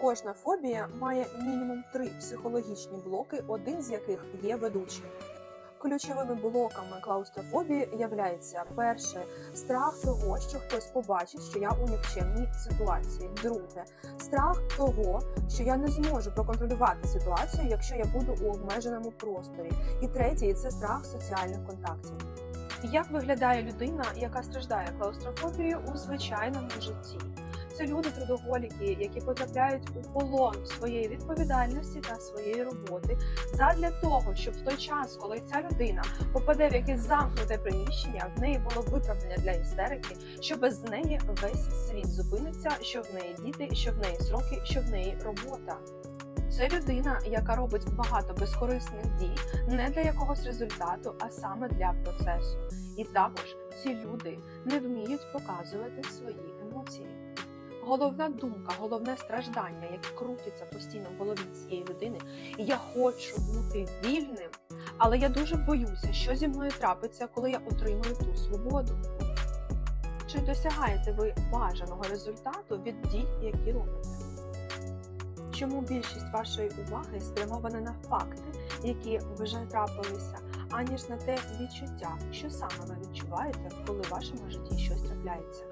Кожна фобія має мінімум три психологічні блоки, один з яких є ведучим. Ключовими блоками клаустрофобії являється перше страх того, що хтось побачить, що я у нікчемній ситуації. Друге страх того, що я не зможу проконтролювати ситуацію, якщо я буду у обмеженому просторі. І третє це страх соціальних контактів. Як виглядає людина, яка страждає клаустрофобією у звичайному житті? Це люди трудоголіки, які потрапляють у полон своєї відповідальності та своєї роботи, задля того, щоб в той час, коли ця людина попаде в якесь замкнуте приміщення, в неї було виправдання для істерики, що без неї весь світ зупиниться, що в неї діти, що в неї сроки, що в неї робота. Це людина, яка робить багато безкорисних дій не для якогось результату, а саме для процесу. І також ці люди не вміють показувати свої емоції. Головна думка, головне страждання, яке крутиться постійно в голові цієї людини, я хочу бути вільним, але я дуже боюся, що зі мною трапиться, коли я отримую ту свободу. Чи досягаєте ви бажаного результату від дій, які робите? Чому більшість вашої уваги спрямована на факти, які вже трапилися, аніж на те відчуття, що саме ви відчуваєте, коли в вашому житті щось трапляється?